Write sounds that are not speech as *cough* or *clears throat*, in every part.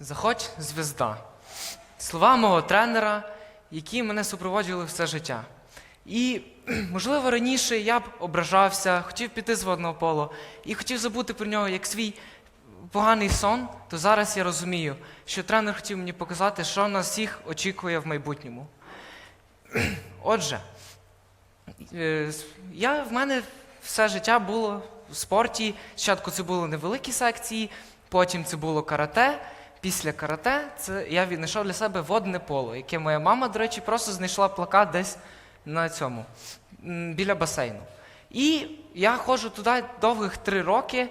Заходь звезда. Слова мого тренера, які мене супроводжували все життя. І, *clears throat* можливо, раніше я б ображався, хотів піти з водного полу і хотів забути про нього як свій поганий сон, то зараз я розумію, що тренер хотів мені показати, що нас всіх очікує в майбутньому. *clears throat* Отже, е, я, в мене все життя було в спорті. Спочатку це були невеликі секції, потім це було карате. Після карате це я віднайшов для себе водне поло, яке моя мама, до речі, просто знайшла плакат десь на цьому, біля басейну. І я ходжу туди довгих три роки,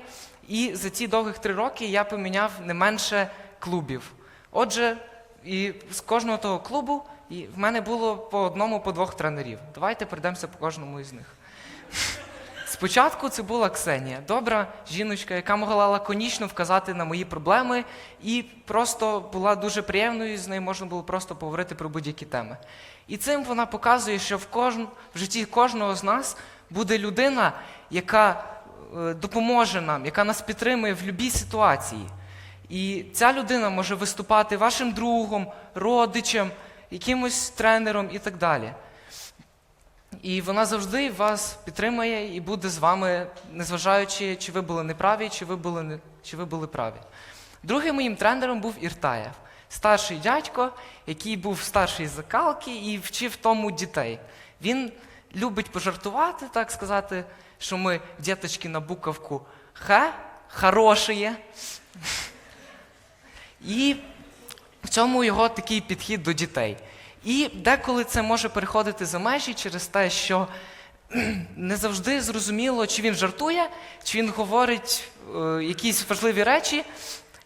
і за ці довгих три роки я поміняв не менше клубів. Отже, і з кожного того клубу в мене було по одному, по двох тренерів. Давайте пройдемося по кожному із них. Спочатку це була Ксенія, добра жіночка, яка могла лаконічно вказати на мої проблеми і просто була дуже приємною, з нею можна було просто поговорити про будь-які теми. І цим вона показує, що в, кожн... в житті кожного з нас буде людина, яка е, допоможе нам, яка нас підтримує в будь-якій ситуації. І ця людина може виступати вашим другом, родичем, якимось тренером і так далі. І вона завжди вас підтримає і буде з вами, незважаючи, чи ви були неправі, чи ви були, не, чи ви були праві. Другим моїм тренером був Іртаєв, старший дядько, який був старший закалки і вчив тому дітей. Він любить пожартувати, так сказати, що ми діточки на буковку Х, хороші. І в цьому його такий підхід до дітей. І деколи це може переходити за межі через те, що *clears throat* не завжди зрозуміло, чи він жартує, чи він говорить е, якісь важливі речі,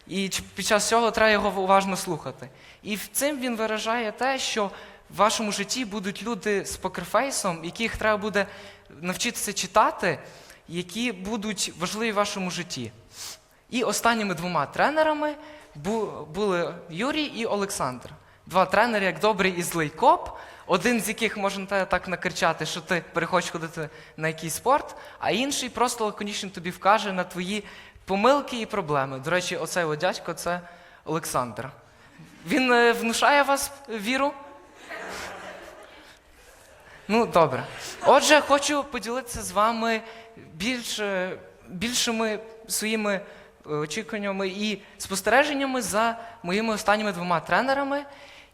і під час цього треба його уважно слухати. І цим він виражає те, що в вашому житті будуть люди з покерфейсом, яких треба буде навчитися читати, які будуть важливі в вашому житті. І останніми двома тренерами були Юрій і Олександр. Два тренери, як добрий і злий коп, один з яких можна тебе так накричати, що ти перехочеш ходити на якийсь спорт, а інший просто лаконічно тобі вкаже на твої помилки і проблеми. До речі, оцей от дядько це Олександр. Він е, внушає вас віру? Ну, добре. Отже, хочу поділитися з вами більш, е, більшими своїми е, очікуваннями і спостереженнями за моїми останніми двома тренерами.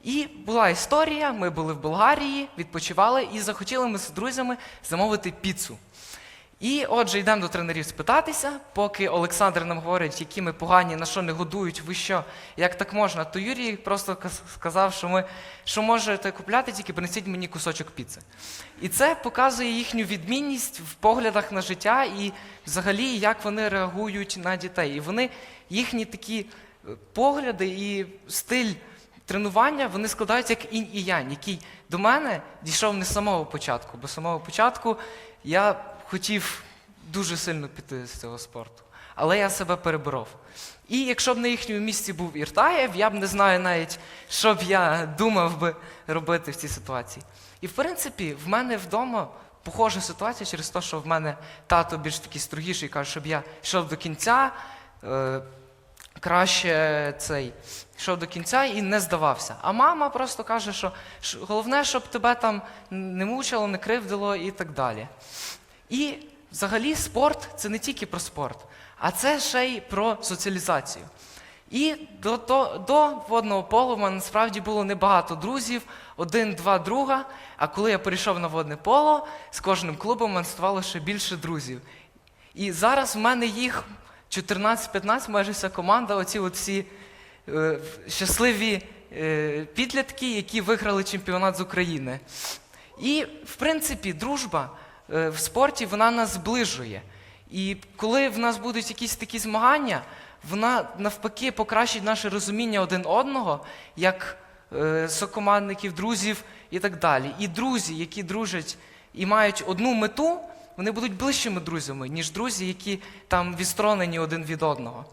І була історія, ми були в Болгарії, відпочивали і захотіли ми з друзями замовити піцу. І отже, йдемо до тренерів спитатися, поки Олександр нам говорить, які ми погані, на що не годують, ви що, як так можна, то Юрій просто сказав, що ми що можете купляти, тільки принесіть мені кусочок піци. І це показує їхню відмінність в поглядах на життя і взагалі, як вони реагують на дітей. І вони, їхні такі е, погляди і стиль тренування, вони складаються як інь і янь, який до мене дійшов не з самого початку, бо з самого початку я хотів дуже сильно піти з цього спорту. Але я себе переборов. І якщо б на їхньому місці був Іртаєв, я б не знаю навіть, що б я думав би робити в цій ситуації. І в принципі, в мене вдома похожа ситуація через те, що в мене тато більш такий строгіший, каже, щоб я йшов до кінця, е, краще цей йшов до кінця і не здавався. А мама просто каже, що головне, щоб тебе там не мучило, не кривдило і так далі. І взагалі спорт це не тільки про спорт, а це ще й про соціалізацію. І до, до, до водного полу в мене насправді було небагато друзів, один-два друга. А коли я перейшов на водне поло, з кожним клубом мене ставало ще більше друзів. І зараз в мене їх 14-15, майже вся команда, оці от всі е, щасливі е, підлітки, які виграли чемпіонат з України. І, в принципі, дружба е, в спорті вона нас зближує. І коли в нас будуть якісь такі змагання, вона навпаки покращить наше розуміння один одного, як е, сокомандників, друзів і так далі. І друзі, які дружать і мають одну мету, вони будуть ближчими друзями, ніж друзі, які там відсторонені один від одного.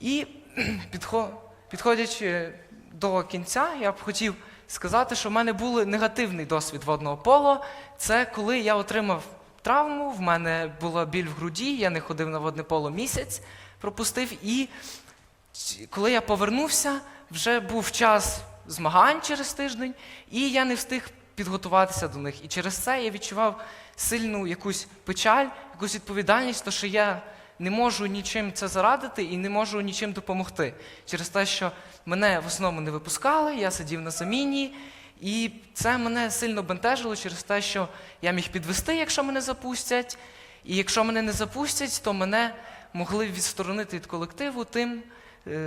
І *clears throat* підходячи до кінця, я б хотів сказати, що в мене був негативний досвід водного поло. Це коли я отримав травму, в мене була біль в груді, я не ходив на водне поло місяць, пропустив, і коли я повернувся, вже був час змагань через тиждень, і я не встиг підготуватися до них. І через це я відчував сильну якусь печаль, якусь відповідальність, то що я не можу нічим це зарадити і не можу нічим допомогти. Через те, що мене в основному не випускали, я сидів на заміні, і це мене сильно бентежило через те, що я міг підвести, якщо мене запустять. І якщо мене не запустять, то мене могли відсторонити від колективу тим,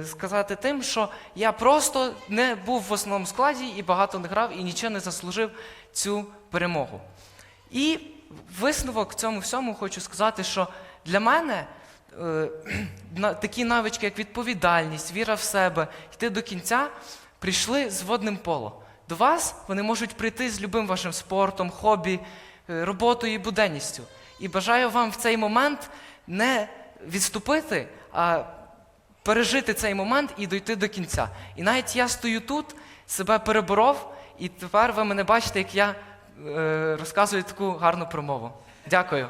сказати тим, що я просто не був в основному складі і багато не грав, і нічого не заслужив цю перемогу. І висновок цьому всьому хочу сказати, що для мене е, такі навички, як відповідальність, віра в себе, йти до кінця, прийшли з водним поло. До вас вони можуть прийти з любим вашим спортом, хобі, е, роботою і буденністю. І бажаю вам в цей момент не відступити, а пережити цей момент і дойти до кінця. І навіть я стою тут, себе переборов, і тепер ви мене бачите, як я е, розказую таку гарну промову. Дякую.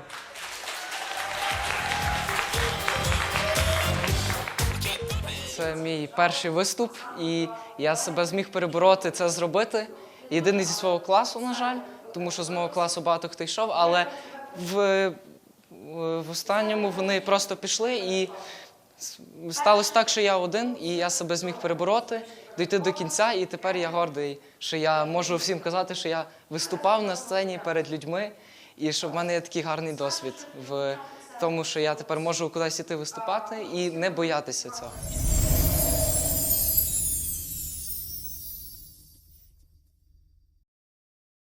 Це мій перший виступ, і я себе зміг перебороти це зробити. Єдиний зі свого класу, на жаль, тому що з мого класу багато хто йшов, але в, в останньому вони просто пішли і сталося так, що я один, і я себе зміг перебороти, дійти до кінця, і тепер я гордий, що я можу всім казати, що я виступав на сцені перед людьми, і що в мене є такий гарний досвід в тому, що я тепер можу кудись іти виступати і не боятися цього.